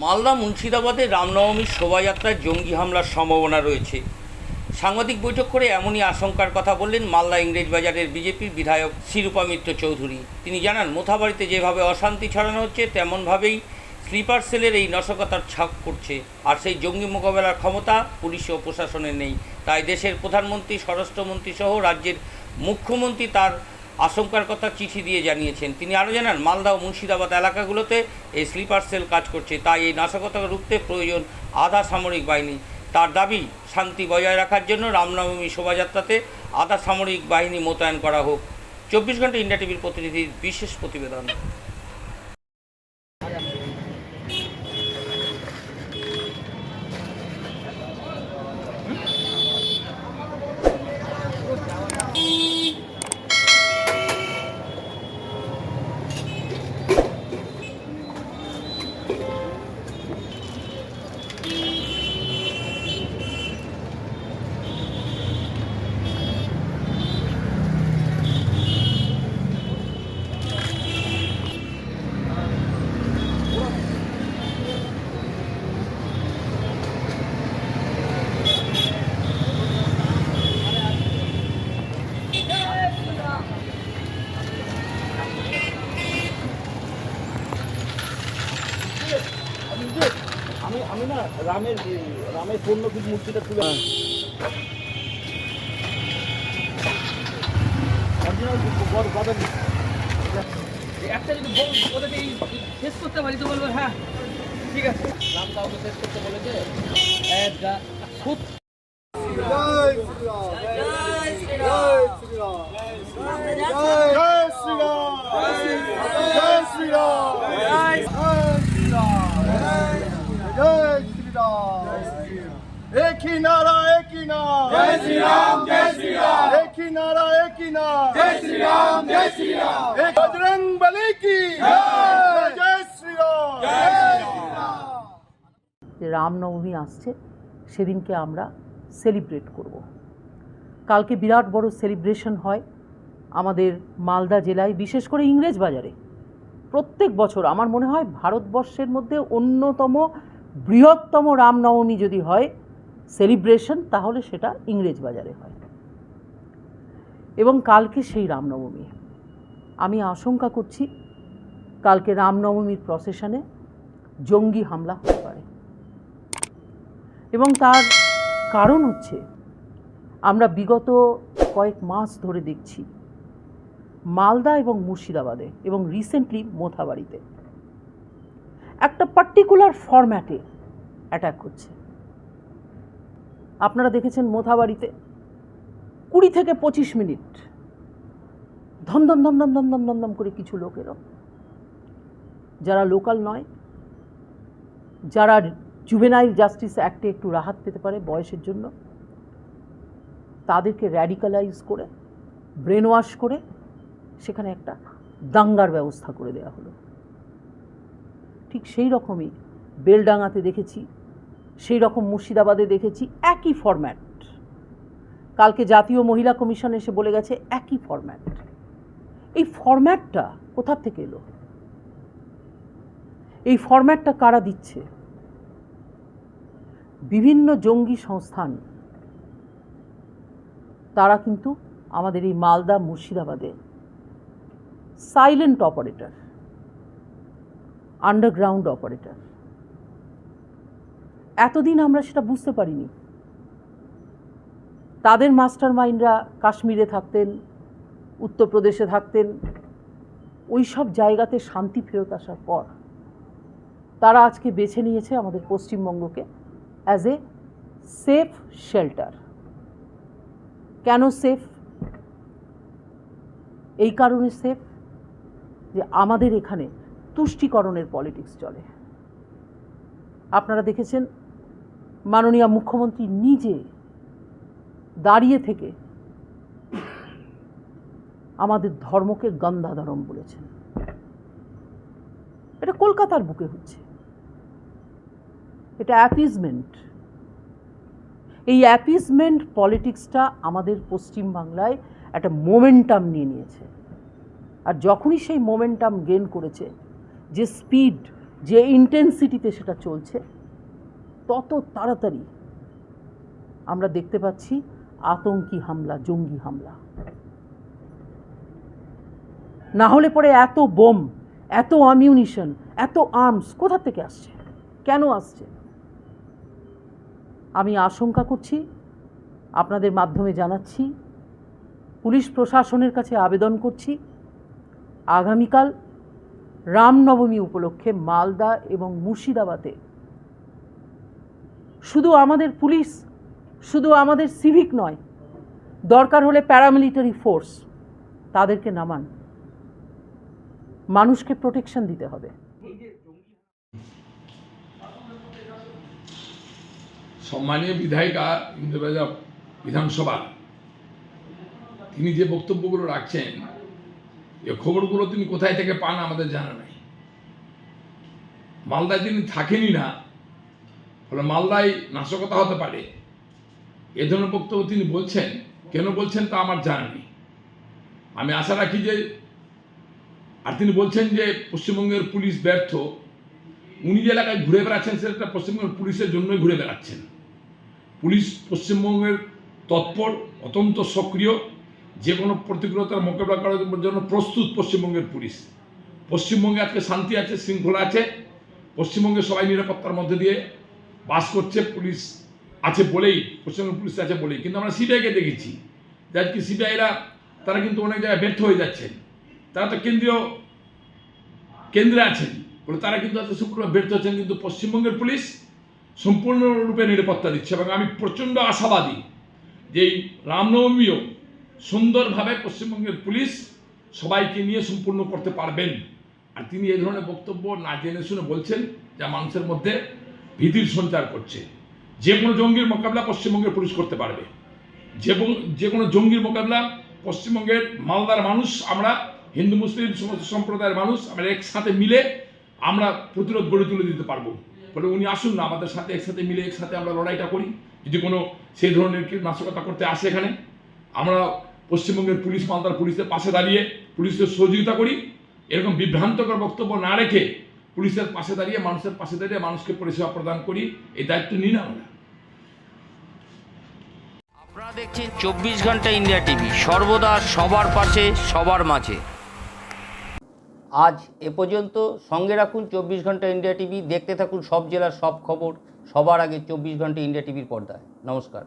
মালদা মুর্শিদাবাদে রামনবমীর শোভাযাত্রায় জঙ্গি হামলার সম্ভাবনা রয়েছে। সাংবাদিক বৈঠক করে এমনই আশঙ্কার কথা বললেন মালদা ইংরেজবাজারের বিজেপির বিধায়ক শিরূপা মিত্র চৌধুরী। তিনি জানান, মোথাবাড়িতে যেভাবে অশান্তি ছড়ানো হচ্ছে, তেমনভাবেই স্লিপার সেলের এই নশকতার ছাপ করছে আর সেই জঙ্গি মোকাবেলার ক্ষমতা পুলিশ ও প্রশাসনের নেই। তাই দেশের প্রধানমন্ত্রী, স্বরাষ্ট্রমন্ত্রী সহ রাজ্যের মুখ্যমন্ত্রী তার আশঙ্কার কথা চিঠি দিয়ে জানিয়েছেন। তিনি আরও জানান মালদা ও মুর্শিদাবাদ এলাকাগুলোতে এই স্লিপার সেল কাজ করছে, তাই এই নাশকতা রুখতে প্রয়োজন আধা সামরিক বাহিনী। তার দাবি, শান্তি বজায় রাখার জন্য রামনবমী শোভাযাত্রাতে আধা সামরিক বাহিনী মোতায়েন করা হোক। চব্বিশ ঘণ্টা ইন্ডিয়া টিভির প্রতিনিধির বিশেষ প্রতিবেদন। যে আমি আমি না রামের রামের পূর্ণ মূর্তিটা তুলে বাদা একটা যদি বল ওদেরকে এই শেষ করতে পারি তো বলব হ্যাঁ। ঠিক আছে। রাম কাউকে শেষ করতে বলেছে? গা- খুব জয় শ্রীরাম জয় শ্রী রাম জয় শ্রী রাম নারা জয় শ্রী রাম জয় শ্রী রাম বজরং বলি কি? জয়। শ্রী রাম রামনবমী আসছে সেদিনকে আমরা সেলিব্রেট করব। কালকে বিরাট বড় সেলিব্রেশন হয় আমাদের মালদা জেলায় বিশেষ করে ইংরেজ বাজারে। প্রত্যেক বছর আমার মনে হয় ভারতবর্ষের মধ্যে অন্যতম বৃহত্তম রামনবমী যদি হয় সেলিব্রেশন, তাহলে সেটা ইংরেজ বাজারে হয়। এবং কালকে সেই রামনবমী। আমি আশঙ্কা করছি, কালকে রামনবমীর প্রসেশনে জঙ্গি হামলা হতে পারে। এবং তার কারণ হচ্ছে, আমরা বিগত কয়েক মাস ধরে দেখছি, মালদা এবং মুর্শিদাবাদে এবং রিসেন্টলি মোথাবাড়িতে একটা পার্টিকুলার ফরম্যাটে অ্যাটাক হচ্ছে আপনারা দেখেছেন মোথাবাড়িতে কুড়ি থেকে পঁচিশ মিনিট ধমধম ধমধম ধমধম ধমধম করে কিছু লোক যারা লোকাল নয়, যারা জুভেনাইল জাস্টিস অ্যাক্টে একটু রাহাত পেতে পারে বয়সের জন্য, তাদেরকে র্যাডিকালাইজ করে ব্রেন ওয়াশ করে সেখানে একটা দাঙ্গার ব্যবস্থা করে দেওয়া হলো। ঠিক সেই রকমই বেলডাঙাতে দেখেছি সেই রকম মুর্শিদাবাদে দেখেছি একই ফরম্যাট কালকে জাতীয় মহিলা কমিশন এসে বলে গেছে একই ফরম্যাট এই ফরম্যাটটা কোথা থেকে এলো? এই ফরম্যাটটা কারা দিচ্ছে? বিভিন্ন জঙ্গি সংস্থান। তারা কিন্তু আমাদের এই মালদা, মুর্শিদাবাদে সাইলেন্ট অপারেটর আন্ডারগ্রাউন্ড অপারেটর এতদিন আমরা সেটা বুঝতে পারিনি। তাদের মাস্টার মাইন্ডরা কাশ্মীরে থাকতেন, উত্তরপ্রদেশে থাকতেন, ওই সব জায়গাতে শান্তি ফেরত আসার পর তারা আজকে বেছে নিয়েছে আমাদের পশ্চিমবঙ্গকে অ্যাজ এ সেফ শেল্টার কেন সেফ এই কারণে সেফ যে আমাদের এখানে তুষ্টিকরণের পলিটিক্স চলে। আপনারা দেখেছেন মাননীয় মুখ্যমন্ত্রী নিজে দাঁড়িয়ে থেকে আমাদের ধর্মকে গন্ধাধরম বলেছেন। এটা কলকাতার বুকে হচ্ছে। এটা অ্যাপিজমেন্ট এই অ্যাপিজমেন্ট পলিটিক্সটা আমাদের পশ্চিমবাংলায় একটা মোমেন্টাম নিয়ে নিয়েছে। আর যখনই সেই মোমেন্টাম গেন করেছে, যে স্পিড যে ইন্টেন্সিটিতে সেটা চলছে তত তাড়াতাড়ি আমরা দেখতে পাচ্ছি আতঙ্কি হামলা, জঙ্গি হামলা। না হলে পরে এত বোম, এত অ্যামিউনিশন এত আর্মস কোথা থেকে আসছে? কেন আসছে? আমি আশঙ্কা করছি, আপনাদের মাধ্যমে জানাচ্ছি, পুলিশ প্রশাসনের কাছে আবেদন করছি, আগামীকাল রামনবমী উপলক্ষে মালদা এবং মুর্শিদাবাদে শুধু আমাদের পুলিশ, শুধু আমাদের সিভিক নয়, দরকার হলে প্যারামিলিটারি ফোর্স তাদেরকে নামান। মানুষকে প্রোটেকশন দিতে হবে। সম্মানীয় বিধায়িকা বিধানসভা, তিনি যে বক্তব্যগুলো রাখছেন, এ খবরগুলো তিনি কোথায় থেকে পান আমাদের জানা নাই। মালদায় তিনি থাকেনই না ফলে মালদায় নাশকতা হতে পারে। এ ধরনের বক্তব্য তিনি বলছেন। কেন বলছেন তা আমার জানা নেই। আমি আশা রাখি যে, আর তিনি বলছেন যে পশ্চিমবঙ্গের পুলিশ ব্যর্থ। উনি যে এলাকায় ঘুরে বেড়াচ্ছেন, সেটা পশ্চিমবঙ্গের পুলিশের জন্যই ঘুরে বেড়াচ্ছেন। পুলিশ পশ্চিমবঙ্গের তৎপর, অত্যন্ত সক্রিয়, যে কোনো প্রতিকূলতার মোকাবিলা করার জন্য প্রস্তুত পশ্চিমবঙ্গের পুলিশ। পশ্চিমবঙ্গে আজকে শান্তি আছে, শৃঙ্খলা আছে। পশ্চিমবঙ্গে সবাই নিরাপত্তার মধ্যে দিয়ে করছে, পুলিশ আছে বলেই পশ্চিমবঙ্গের পুলিশ আছে বলেই। কিন্তু আমরা সিবিআইকে দেখেছি যে আজকে সিবিআইরা, তারা কিন্তু অনেক জায়গায় ব্যর্থ হয়ে যাচ্ছেন তারা তো কেন্দ্রীয় কেন্দ্রে আছেন। বলে তারা কিন্তু এত সুপ্রিম ব্যর্থ হচ্ছেন, কিন্তু পশ্চিমবঙ্গের পুলিশ সম্পূর্ণরূপে নিরাপত্তা দিচ্ছে এবং আমি প্রচণ্ড আশাবাদী যে এই রামনবমীও সুন্দরভাবে পশ্চিমবঙ্গের পুলিশ সবাইকে নিয়ে সম্পূর্ণ করতে পারবেন। আর তিনি এই ধরনের বক্তব্য না জেনে শুনে বলছেন, যা মানুষের মধ্যে ভীতির সঞ্চার করছে। যে কোনো জঙ্গির মোকাবিলা পশ্চিমবঙ্গের পুলিশ করতে পারবে। যে যে কোনো জঙ্গির মোকাবিলা পশ্চিমবঙ্গের মালদার মানুষ, আমরা হিন্দু, মুসলিম সমস্ত সম্প্রদায়ের মানুষ, আমরা একসাথে মিলে আমরা প্রতিরোধ গড়ে তুলে দিতে পারব। ফলে উনি আসুন না, আমাদের সাথে একসাথে মিলে একসাথে আমরা লড়াইটা করি। যদি কোনো সেই ধরনের নাশকতা করতে আসে এখানে, আমরা পশ্চিমবঙ্গের পুলিশ, মালদার পুলিশের পাশে দাঁড়িয়ে পুলিশের সহযোগিতা করি। এরকম বিভ্রান্তকর বক্তব্য না রেখে পুলিশের পাশে দাঁড়িয়ে, মানুষের পাশে দাঁড়িয়ে মানুষকে পরিষেবা প্রদান করি, এই দায়িত্ব নিন আমরা। আপনারা দেখছেন চব্বিশ ঘণ্টা ইন্ডিয়া টিভি, সর্বদা সবার পাশে, সবার মাঝে। আজ এ পর্যন্ত সঙ্গে রাখুন চব্বিশ ঘণ্টা ইন্ডিয়া টিভি, দেখতে থাকুন সব জেলার সব খবর, সবার আগে চব্বিশ ঘণ্টা ইন্ডিয়া টিভির পর্দায়। নমস্কার।